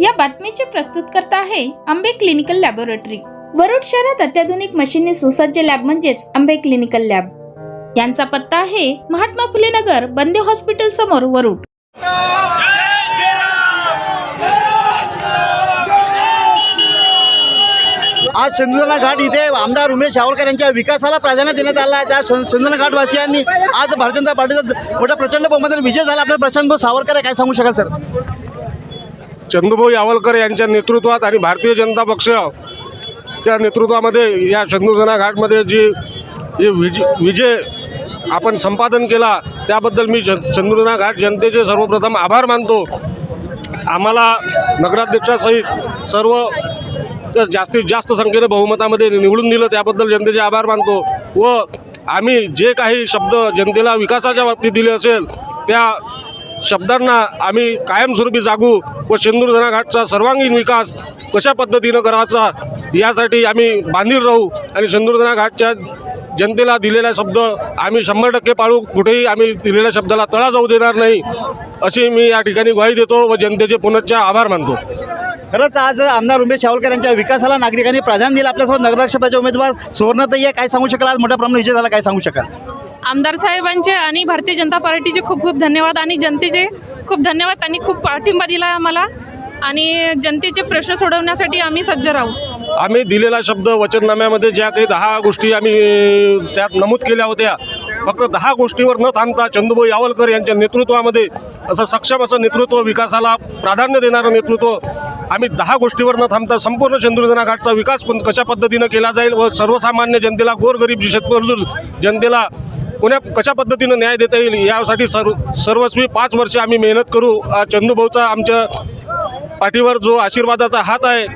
या बातमीचे प्रस्तुतकर्ता आहे आंबे क्लिनिकल लॅबोरेटरी. वरुड शहरात अत्याधुनिक मशीनने सुसज्ज लॅब म्हणजेच आंबे क्लिनिकल लॅब. यांचा पत्ता आहे महात्मा फुले नगर बंदे हॉस्पिटल समोर वरुड. आज सिंधुदुर्ग घाट इथे आमदार उमेश सावरकर यांच्या विकासाला प्राधान्य देण्यात आला आहे. त्या सिंधुदुर्ग घाटवासियांनी आज भारतीय जनता पार्टीचा मोठा प्रचंड बहुमताने विजय झाला. आपल्या प्रशांत सावरकर काय सांगू शकाल सर? चंदूभाऊ यावलकर यांच्या नेतृत्वात आणि भारतीय जनता पक्षच्या नेतृत्वामध्ये या चंदूजना घाटमध्ये जी जी विज विजय आपण संपादन केला त्याबद्दल मी च चंदूजना घाट जनतेचे सर्वप्रथम आभार मानतो. आम्हाला नगराध्यक्षासहित सर्व तर जास्तीत जास्त संख्येने बहुमतामध्ये निवडून दिलं त्याबद्दल जनतेचे आभार मानतो व आम्ही जे काही शब्द जनतेला विकासाच्या बाबतीत दिले असेल त्या शब्दांना आम्ही कायमस्वरूपी जागू व शेंदूर घाटचा सर्वांगीण विकास कशा पद्धतीनं करायचा यासाठी आम्ही बांधील राहू आणि शेंदूर घाटच्या जनतेला दिलेला शब्द आम्ही शंभर टक्के पाळू. कुठेही आम्ही दिलेल्या शब्दाला तळा जाऊ देणार नाही अशी मी या ठिकाणी ग्वाही देतो व जनतेचे पुनश्च आभार मानतो. खरंच आज आमदार उमेश सावरकर यांच्या विकासाला नागरिकांनी प्राधान्य दिलं. आपल्यासोबत नगराध्यक्षपदाचे उमेदवार सुवर्णतही आहे. काय सांगू शकाल? आज मोठ्या प्रमाणात विजय झाला. काय सांगू शकाल? आमदार साहेबांचे आणि भारतीय जनता पार्टीचे खूप खूप धन्यवाद आणि जनतेचे खूप धन्यवाद. त्यांनी खूप पाठिंबा दिला आम्हाला आणि जनतेचे प्रश्न सोडवण्यासाठी आम्ही सज्ज राहू. आम्ही दिलेला शब्द वचननाम्यामध्ये ज्या काही दहा गोष्टी आम्ही त्यात नमूद केल्या होत्या फक्त दहा गोष्टीवर न थांबता चंदूभाऊ यावलकर यांच्या नेतृत्वामध्ये असं सक्षम असं नेतृत्व विकासाला प्राधान्य देणारं नेतृत्व आम्ही दहा गोष्टीवर न थांबता संपूर्ण चंद्रजना घाटचा विकास कशा पद्धतीनं केला जाईल व सर्वसामान्य जनतेला गोरगरीब शेतकरी जनतेला कोण्या कशा पद्धतीनं न्याय देता येईल यासाठी सर्व सर्वस्वी पाच वर्षे आम्ही मेहनत करू. चंदूभाऊचा आमच्या पाठीवर जो आशीर्वादाचा हात आहे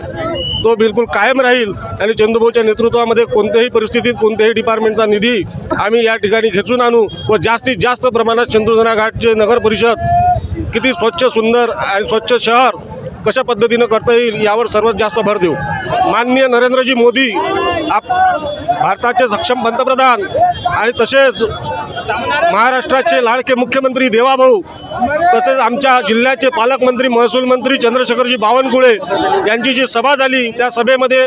तो बिलकुल कायम राहील आणि चंदूभाऊच्या नेतृत्वामध्ये कोणत्याही परिस्थितीत कोणत्याही डिपार्टमेंटचा निधी आम्ही या ठिकाणी खेचून आणू व जास्तीत जास्त प्रमाणात चंदूजना घाटचे नगर परिषद किती स्वच्छ सुंदर आणि स्वच्छ शहर कशा पद्धतीनं करता येईल यावर सर्वात जास्त भर देऊ. माननीय नरेंद्रजी मोदी आप भारताचे सक्षम पंतप्रधान आणि तसेच महाराष्ट्राचे लाडके मुख्यमंत्री देवाभाऊ तसेच आमच्या जिल्ह्याचे पालकमंत्री महसूल मंत्री चंद्रशेखरजी बावनकुळे यांची जी सभा झाली त्या सभेमध्ये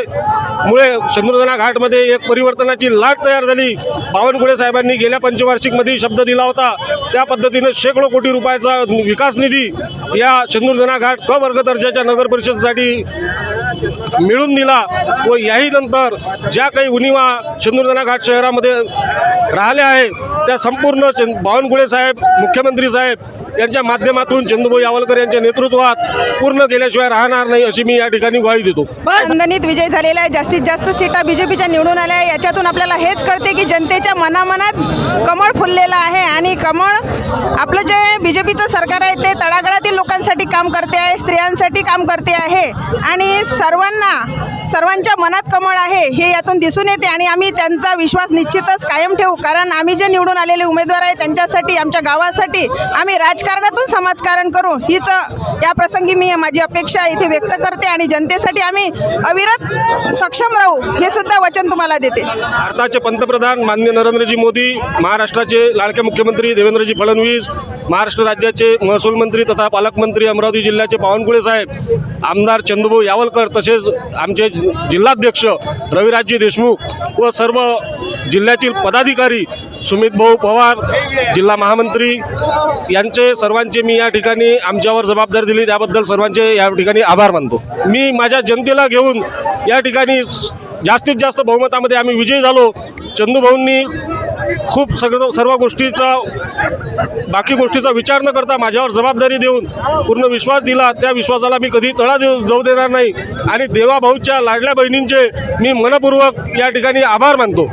मुळे चंद्रधना घाटमध्ये एक परिवर्तनाची लाट तयार झाली. बावनकुळे साहेबांनी गेल्या पंचवार्षिकमध्ये शब्द दिला होता. त्या पद्धतीनं शेकडो कोटी रुपयाचा विकास निधी या चंद्रधना घाट क वर्ग दर्जाच्या नगर परिषदेसाठी मिळून दिला व याही नंतर ज्या काही उनिवा चंद्रजना घाट शहरामध्ये राहिल्या आहेत त्या संपूर्ण बावनकुळे साहेब मुख्यमंत्री साहेब यांच्या माध्यमातून चंदूभाई यावलकर यांच्या नेतृत्वात पूर्ण केल्याशिवाय राहणार नाही अशी मी या ठिकाणी ग्वाही देतो. नंदनीत विजय झालेला आहे. जास्तीत जास्त सीटा बीजेपीच्या निवडून आल्या याच्यातून आपल्याला हेच कळते की जनतेच्या मनामनात कमळ फुललेलं आहे आणि कमळ आपलं जे बीजेपीचं सरकार आहे ते तळागाळातील लोकांसाठी काम करते आहे स्त्रियांसाठी काम करते आहे आणि सर्वांना सर्वांच्या मनात कमळ आहे हे यातून दिसून येते आणि आम्ही त्यांचा विश्वास निश्चितच कायम ठेवू. कारण आम्ही जे निवडून आलेले उमेदवार आहे त्यांच्यासाठी आमच्या गावासाठी आम्ही राजकारणातून समाजकारण करू. हीच या प्रसंगी मी माझी अपेक्षा इथे व्यक्त करते आणि जनतेसाठी आम्ही अविरत सक्षम राहू हे सुद्धा वचन तुम्हाला देते. भारताचे पंतप्रधान माननीय नरेंद्रजी मोदी महाराष्ट्राचे लाडके मुख्यमंत्री देवेंद्रजी फडणवीस महाराष्ट्र राज्याचे महसूल मंत्री तथा पालकमंत्री अमरावती जिल्ह्याचे पावनकुळे साहेब आमदार चंदूभाऊ यावलकर तसेच आमचे जि- जिल्हाध्यक्ष रविराजजी देशमुख व सर्व जिल्ह्यातील पदाधिकारी सुमित भाऊ पवार जिल्हा महामंत्री यांचे सर्वांचे मी या ठिकाणी आमच्यावर जबाबदारी दिली. त्याबद्दल सर्वांचे या ठिकाणी आभार मानतो. मी माझ्या जनतेला घेऊन या ठिकाणी जास्तीत जास्त बहुमतामध्ये आम्ही विजयी झालो. चंदूभाऊंनी खूप सगळं सर्व गोष्टीचा बाकी गोष्टीचा विचार न करता माझ्यावर जबाबदारी देऊन पूर्ण विश्वास दिला. त्या विश्वासाला मी कधी तळा देऊ जाऊ देणार नाही. आणि देवाभाऊच्या लाडल्या बहिणींचे मी मनपूर्वक या ठिकाणी आभार मानतो.